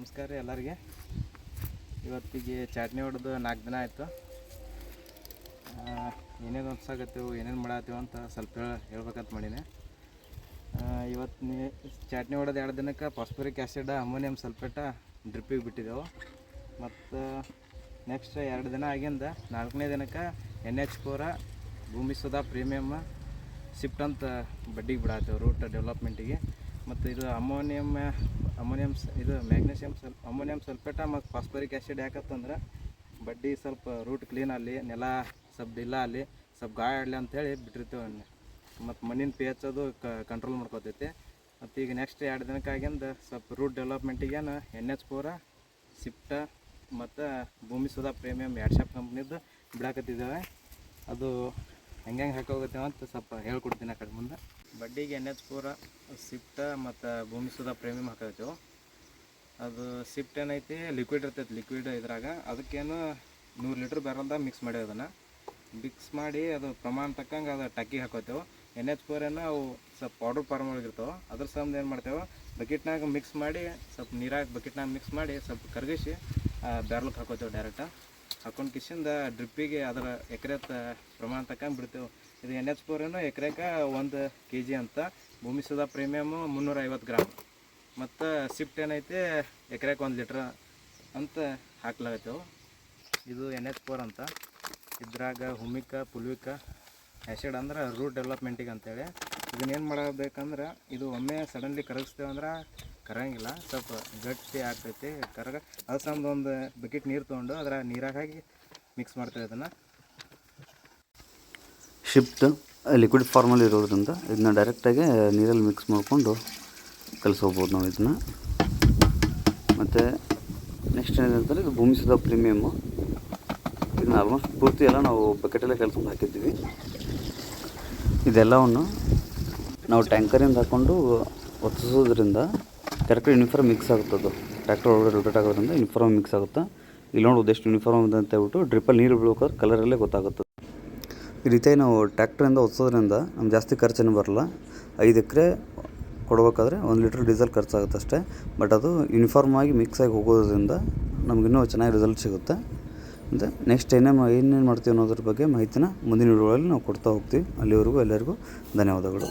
ನಮಸ್ಕಾರ ರೀ ಎಲ್ಲರಿಗೆ. ಇವತ್ತಿಗೆ ಚಾಟ್ನಿ ಹೊಡೆದು ನಾಲ್ಕು ದಿನ ಆಯಿತು. ಏನೇನು ಹೊಡ್ಸಾಕತ್ತೀವಿ ಏನೇನು ಮಾಡತ್ತೀವಿ ಅಂತ ಸ್ವಲ್ಪ ಹೇಳ ಹೇಳ್ಬೇಕಂತ ಮಾಡೀನಿ. ಇವತ್ತು ಚಾಟ್ನಿ ಹೊಡೆದು ಎರಡು ದಿನಕ್ಕೆ ಫಾಸ್ಫರಿಕ್ ಆ್ಯಸಿಡ್ ಅಮೋನಿಯಂ, ಸಲ್ಫೇಟ, ಡ್ರಿಪ್ಪಿಗೆ ಬಿಟ್ಟಿದ್ದೆವು. ಮತ್ತು ನೆಕ್ಸ್ಟ್ ಎರಡು ದಿನ ಆಗಿಂದ ನಾಲ್ಕನೇ ದಿನಕ್ಕೆ ಎನ್ ಎಚ್ ಫೋರ ಭೂಮಿ ಸುಧಾ ಪ್ರೀಮಿಯಮ್ ಶಿಫ್ಟ್ ಅಂತ ಬಡ್ಡಿಗೆ ಬಿಡತ್ತೇವೆ ರೂಟ್ ಡೆವಲಪ್ಮೆಂಟಿಗೆ ಮತ್ತು ಇದು ಅಮೋನಿಯಂ ಅಮೋನಿಯಂ ಇದು ಮ್ಯಾಗ್ನೀಷಿಯಮ್ ಸಲ್ ಅಮೋನಿಯಂ ಸಲ್ಫೇಟ ಮತ್ತು ಫಾಸ್ಫರಿಕ್ ಆ್ಯಸಿಡ್ ಯಾಕತ್ತಂದ್ರೆ ಬಡ್ಡಿ ಸ್ವಲ್ಪ ರೂಟ್ ಕ್ಲೀನ್ ಆಗಲಿ, ನೆಲ ಸ್ವಲ್ಪ ಡಿಲ್ಲ ಅಲ್ಲಿ ಸ್ವಲ್ಪ ಗಾಯ ಆಡಲಿ ಅಂತೇಳಿ ಬಿಟ್ಟಿರ್ತೇವೆ ಮತ್ತು ಮಣ್ಣಿನ ಪಿ ಎಚ್ ಅದು ಕಂಟ್ರೋಲ್ ಮಾಡ್ಕೋತೈತಿ. ಮತ್ತು ಈಗ ನೆಕ್ಸ್ಟ್ ಎರಡು ದಿನಕ್ಕಾಗಿಂದ ಸ್ವಲ್ಪ ರೂಟ್ ಡೆವಲಪ್ಮೆಂಟಿಗೇನು ಎನ್ ಎಚ್ ಪೂರ ಸಿಫ್ಟ ಮತ್ತು ಭೂಮಿ ಸುಧಾ ಪ್ರೀಮಿಯಮ್ ಎರಡು ಶಾಪ್ ಕಂಪ್ನಿದು ಬಿಡಾಕತ್ತಿದ್ದೇವೆ. ಅದು ಹೆಂಗೆ ಹೆಂಗೆ ಹಾಕೋಗತ್ತೇವೆ ಅಂತ ಸ್ವಲ್ಪ ಹೇಳ್ಕೊಡ್ತೀನಿ ಆ ಕಡೆ ಮುಂದೆ. ಬಡ್ಡಿಗೆ ಎನ್ ಎಚ್ ಪೂರ ಸಿಫ್ಟ ಮತ್ತು ಭೂಮಿ ಸುಧಾ ಪ್ರೇಮಿಯಮ್ ಹಾಕೈತೆ ಅದು ಸಿಫ್ಟ್ ಏನೈತಿ? ಲಿಕ್ವಿಡ್ ಇರ್ತೈತಿ ಲಿಕ್ವಿಡ್ ಇದ್ರಾಗ. ಅದಕ್ಕೇನು ನೂರು ಲೀಟ್ರ್ ಬ್ಯಾರಲ್ದಾಗ ಮಿಕ್ಸ್ ಮಾಡಿ ಅದನ್ನು. ಮಿಕ್ಸ್ ಮಾಡಿ ಅದು ಪ್ರಮಾಣ ತಕ್ಕಂಗೆ ಅದು ಟಕ್ಕಿ ಹಾಕೋತೇವೆ. ಎನ್ ಎಚ್ ಫೋರ್ ಏನೋ ಅವು ಸ್ವಲ್ಪ ಪೌಡ್ರ್ ಫಾರ್ಮ್ ಒಳಗೆ ಇರ್ತಾವೆ. ಅದ್ರ ಸಂಬಂಧ ಏನು ಮಾಡ್ತೇವೆ? ಬಕೆಟ್ನಾಗ ಮಿಕ್ಸ್ ಮಾಡಿ, ಸ್ವಲ್ಪ ನೀರಾಗ ಬಕೆಟ್ನಾಗ ಮಿಕ್ಸ್ ಮಾಡಿ ಸ್ವಲ್ಪ ಕರಗಿಸಿ ಬ್ಯಾರ್ಲಕ್ಕೆ ಹಾಕೋತೇವೆ ಡೈರೆಕ್ಟ ಹಾಕೊಂಡು ಕಿಶಿಂದ ಡ್ರಿಪ್ಪಿಗೆ ಅದರ ಎಕರೆ ಪ್ರಮಾಣ ತಕ್ಕಂಗೆ ಬಿಡ್ತೇವೆ ಇದು ಎನ್ ಎಚ್ ಫೋರ್ ಏನು ಎಕರೆಗೆ ಒಂದು ಕೆ ಜಿ ಅಂತ. ಭೂಮಿ ಸುಧಾ ಪ್ರೀಮಿಯಮು ಮುನ್ನೂರ ಐವತ್ತು ಗ್ರಾಮ್ ಮತ್ತು ಸಿಫ್ಟ್ ಏನೈತೆ ಎಕರೆಗೆ ಒಂದು ಲೀಟ್ರ್ ಅಂತ ಹಾಕ್ಲಾಗತ್ತೇವೆ. ಇದು ಎನ್ ಎಚ್ ಫೋರ್ ಅಂತ. ಇದ್ರಾಗ ಹುಮಿಕ, ಪುಲ್ವಿಕ ಆ್ಯಸಿಡ್ ಅಂದ್ರೆ ರೂಟ್ ಡೆವಲಪ್ಮೆಂಟಿಗೆ ಅಂತೇಳಿ. ಇದನ್ನೇನು ಮಾಡಬೇಕಂದ್ರೆ ಇದು ಒಮ್ಮೆ ಸಡನ್ಲಿ ಕರಗಿಸ್ತೇವೆ ಅಂದ್ರೆ ಕರಂಗಿಲ್ಲ. ಸ್ವಲ್ಪ ಗಟ್ಟಿ ಆಗ್ತೈತಿ ಕರಗ. ಅದು ಒಂದು ಬಕೆಟ್ ನೀರು ತೊಗೊಂಡು ಅದರ ನೀರಾಗ ಮಿಕ್ಸ್ ಮಾಡ್ತೇವೆ ಅದನ್ನು. ಶಿಫ್ಟ್ ಲಿಕ್ವಿಡ್ ಫಾರ್ಮಲ್ಲಿ ಇರೋದ್ರಿಂದ ಇದನ್ನ ಡೈರೆಕ್ಟಾಗಿ ನೀರಲ್ಲಿ ಮಿಕ್ಸ್ ಮಾಡಿಕೊಂಡು ಕಲಿಸ್ಕೋಬೋದು ನಾವು ಇದನ್ನ. ಮತ್ತು ನೆಕ್ಸ್ಟ್ ಏನಂತಂದರೆ ಇದು ಭೂಮಿಸಿದ ಪ್ರೀಮಿಯಮ್ಮು ಇದನ್ನ ಆಲ್ಮೋಸ್ಟ್ ಪೂರ್ತಿ ಎಲ್ಲ ನಾವು ಬಕೆಟಲ್ಲೇ ಕಲ್ಸ್ಕೊಂಡು ಹಾಕಿದ್ದೀವಿ. ಇದೆಲ್ಲವನ್ನು ನಾವು ಟ್ಯಾಂಕರಿಂದ ಹಾಕ್ಕೊಂಡು ಒತ್ತಿಸೋದ್ರಿಂದ ಕರೆಕ್ಟ್ ಯೂನಿಫಾರ್ಮ್ ಮಿಕ್ಸ್ ಆಗುತ್ತೆ ಅದು ಟ್ರ್ಯಾಕ್ಟರ್ ಒಳಗಡೆ ರೊಟೇಟ್ ಆಗೋದ್ರಿಂದ ಯೂನಿಫಾರ್ಮ್ ಮಿಕ್ಸ್ ಆಗುತ್ತೆ. ಇಲ್ಲಿ ನೋಡಿ ಎಷ್ಟು ಯೂನಿಫಾರ್ಮ್ ಇದೆ ಅಂತ ಹೇಳ್ಬಿಟ್ಟು ಡ್ರಿಪ್ಪಲ್ಲಿ ನೀರು ಬೀಳ್ಬೇಕಾದ್ರೆ ಕಲರಲ್ಲೇ ಗೊತ್ತಾಗುತ್ತೆ. ಈ ರೀತಿಯಾಗಿ ನಾವು ಟ್ರ್ಯಾಕ್ಟ್ರಿಂದ ಒತ್ತೋದ್ರಿಂದ ನಮ್ಗೆ ಜಾಸ್ತಿ ಖರ್ಚೇನು ಬರಲ್ಲ. ಐದು ಎಕರೆ ಕೊಡಬೇಕಾದ್ರೆ ಒಂದು ಲೀಟ್ರ್ ಡೀಸೆಲ್ ಖರ್ಚಾಗುತ್ತೆ ಅಷ್ಟೇ. ಬಟ್ ಅದು ಯೂನಿಫಾರ್ಮ್ ಆಗಿ ಮಿಕ್ಸ್ ಆಗಿ ಹೋಗೋದ್ರಿಂದ ನಮಗಿನ್ನೂ ಚೆನ್ನಾಗಿ ರಿಸಲ್ಟ್ ಸಿಗುತ್ತೆ. ಮತ್ತು ನೆಕ್ಸ್ಟ್ ಏನೇನು ಏನೇನು ಮಾಡ್ತೀವಿ ಅನ್ನೋದ್ರ ಬಗ್ಗೆ ಮಾಹಿತಿನ ಮುಂದಿನ ವಿಡಿಯೋಗಳಲ್ಲಿ ನಾವು ಕೊಡ್ತಾ ಹೋಗ್ತೀವಿ. ಅಲ್ಲಿವರೆಗೂ ಎಲ್ಲರಿಗೂ ಧನ್ಯವಾದಗಳು.